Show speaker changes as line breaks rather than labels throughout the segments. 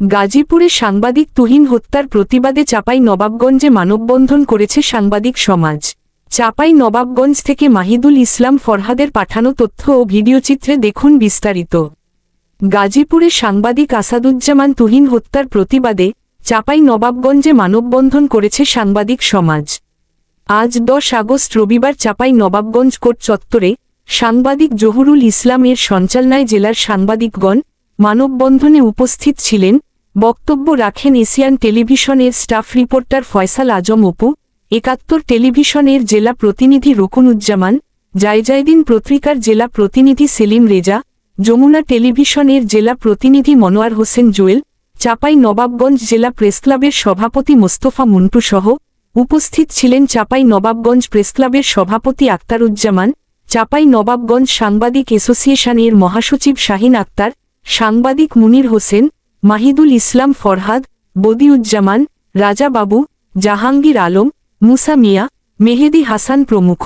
গাজীপুরে সাংবাদিক তুহিন হত্যার প্রতিবাদে চাপাই নবাবগঞ্জে মানববন্ধন করেছে সাংবাদিক সমাজ। চাপাই নবাবগঞ্জ থেকে মাহিদুল ইসলাম ফরহাদের পাঠানো তথ্য ও ভিডিওচিত্রে দেখুন বিস্তারিত। গাজীপুরে সাংবাদিক আসাদুজ্জামান তুহিন হত্যার প্রতিবাদে চাপাই নবাবগঞ্জে মানববন্ধন করেছে সাংবাদিক সমাজ। আজ দশ আগস্ট রবিবার চাপাই নবাবগঞ্জ কোর্ট চত্বরে সাংবাদিক জহুরুল ইসলামের সঞ্চালনায় জেলার সাংবাদিকগণ মানববন্ধনে উপস্থিত ছিলেন বক্তব্য রাখেন এশিয়ান টেলিভিশনের স্টাফ রিপোর্টার ফয়সাল আজম অপু, একাত্তর টেলিভিশনের জেলা প্রতিনিধি রকুনুজ্জামান জায়জায়দিন পত্রিকার জেলা প্রতিনিধি সেলিম রেজা, যমুনা টেলিভিশনের জেলা প্রতিনিধি মনোয়ার হোসেন জুয়েল, চাপাই নবাবগঞ্জ জেলা প্রেসক্লাবের সভাপতি মোস্তফা মুন্টু সহ উপস্থিত ছিলেন চাপাই নবাবগঞ্জ প্রেসক্লাবের সভাপতি আক্তারুজ্জামান, চাপাই নবাবগঞ্জ সাংবাদিক অ্যাসোসিয়েশনের মহাসচিব শাহিন আক্তার, সাংবাদিক মুনির হোসেন মাহিদুল ইসলাম ফরহাদ, বদিউজ্জামান, রাজা বাবু, জাহাঙ্গীর আলম, মুসা মিয়া, মেহেদি হাসান প্রমুখ।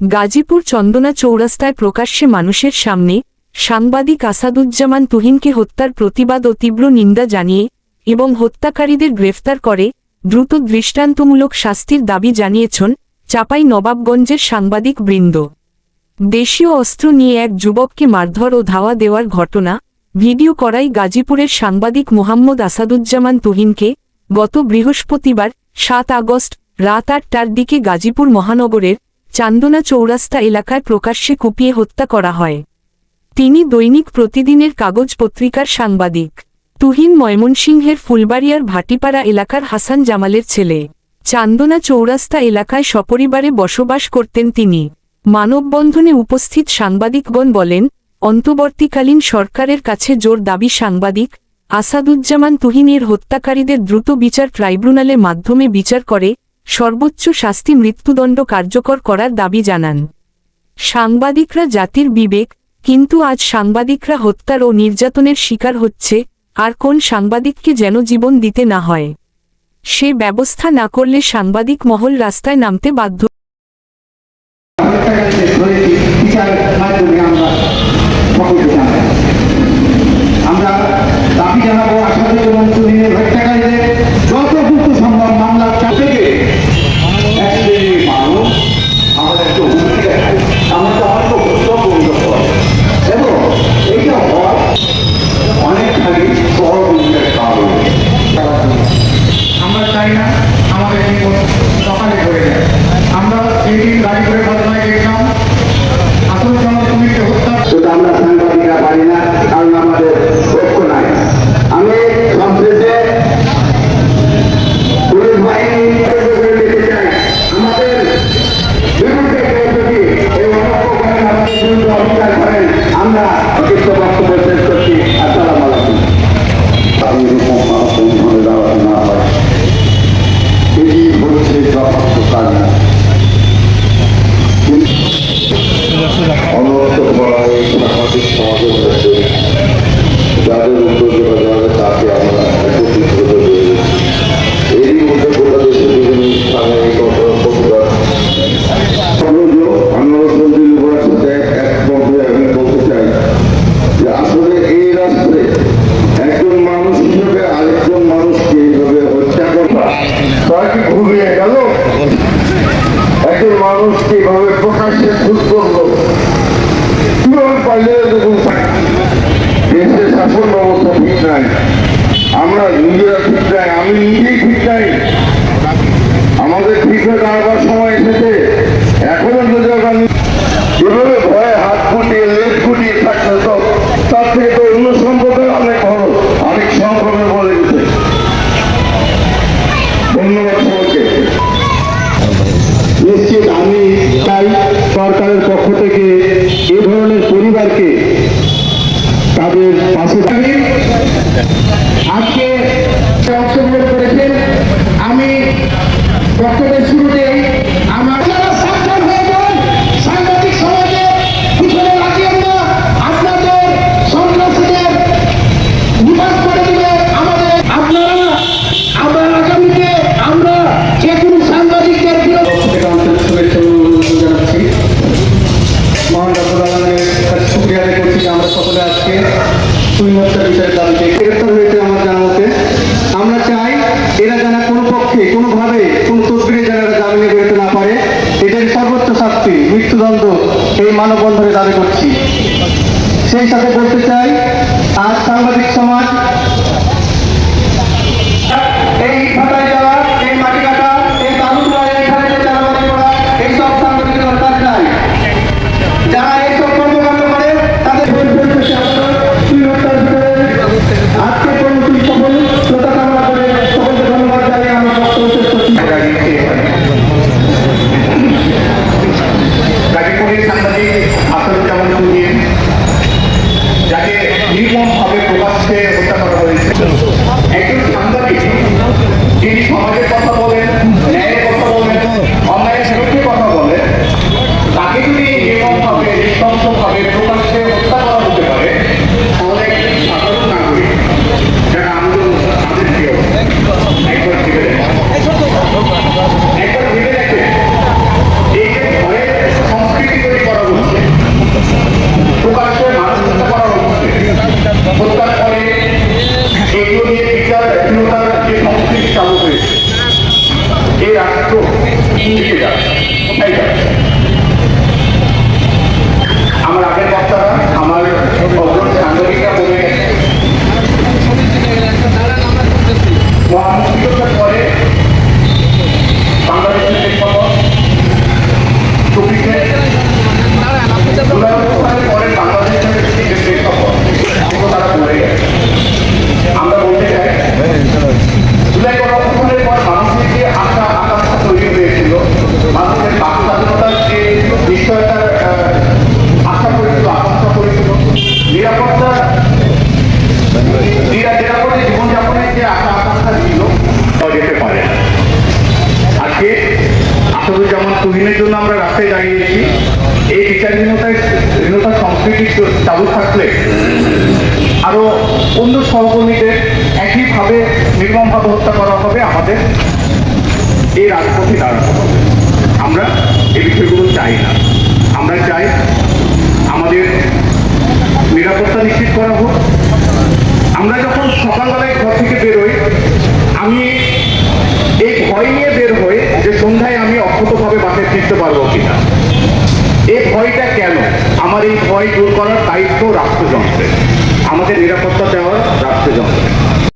গাজীপুর চন্দনা চৌরাস্তায় প্রকাশ্যে মানুষের সামনে সাংবাদিক আসাদুজ্জামান তুহিনকে হত্যার প্রতিবাদ ও তীব্র নিন্দা জানিয়ে এবং হত্যাকারীদের গ্রেফতার করে দ্রুত দৃষ্টান্তমূলক শাস্তির দাবি জানিয়েছেন চাপাই নবাবগঞ্জের সাংবাদিক বৃন্দ দেশীয় অস্ত্র নিয়ে এক যুবককে মারধর ও ধাওয়া দেওয়ার ঘটনা ভিডিও করাই গাজীপুরের সাংবাদিক মোহাম্মদ আসাদুজ্জামান তুহিনকে গত বৃহস্পতিবার সাত আগস্ট রাত আটটার দিকে গাজীপুর মহানগরের চান্দনা চৌরাস্তা এলাকায় প্রকাশ্যে কুপিয়ে হত্যা করা হয়। তিনি দৈনিক প্রতিদিনের কাগজ পত্রিকার সাংবাদিক। তুহিন ময়মনসিংহের ফুলবাড়িয়ার ভাটিপাড়া এলাকার হাসান জামালের ছেলে। চান্দনা চৌরাস্তা এলাকায় সপরিবারে বসবাস করতেন তিনি। মানববন্ধনে উপস্থিত সাংবাদিকগণ বলেন অন্তবর্তীকালীন সরকারের কাছে জোর দাবি সাংবাদিক আসাদুজ্জামান তুহিনের হত্যাকারীদের দ্রুত বিচার ট্রাইব্যুনালে মাধ্যমে বিচার করে সর্বোচ্চ শাস্তি মৃত্যুদণ্ড কার্যকর করার দাবি জানান। সাংবাদিকরা জাতির বিবেক, কিন্তু আজ সাংবাদিকরা হত্যার ও নির্যাতনের শিকার হচ্ছে, আর কোন সাংবাদিককে যেন জীবন দিতে না হয়। সে ব্যবস্থা না করলে সাংবাদিক মহল রাস্তায় নামতে বাধ্য
তারা কি গেল? একজন মানুষ কীভাবে প্রকাশ্যে খুশ করল? কীভাবে পাইলে দেখুন দেশের শাসন ব্যবস্থা ঠিক নাই। আমরা নিজেরা ঠিক নাই, আমি নিজেই ঠিক নাই। বক্তব্যের শুরুতে আছে মৃত্যুদণ্ড এই মানববন্ধনে দাবি করছি। সেই সাথে বলতে চাই আজ সাংবাদিক সমাজ
যেমন তুহিনের জন্য আমরা রাস্তায় দাঁড়িয়েছি। এই বিচারহীনতায় হীনতার সংস্কৃতি চালু থাকলে আরও অন্য সহকর্মীদের একইভাবে নির্মমভাবে হত্যা করা হবে আমাদের এই রাজপথে দাঁড়াতে হবে। আমরা থাকতে পারব কিনা? এই ভয়টা কেন? আমার এই ভয় দূর করার দায়িত্ব রাষ্ট্রযন্ত্রের। আমাদের নিরাপত্তা দেওয়ার রাষ্ট্রযন্ত্রের।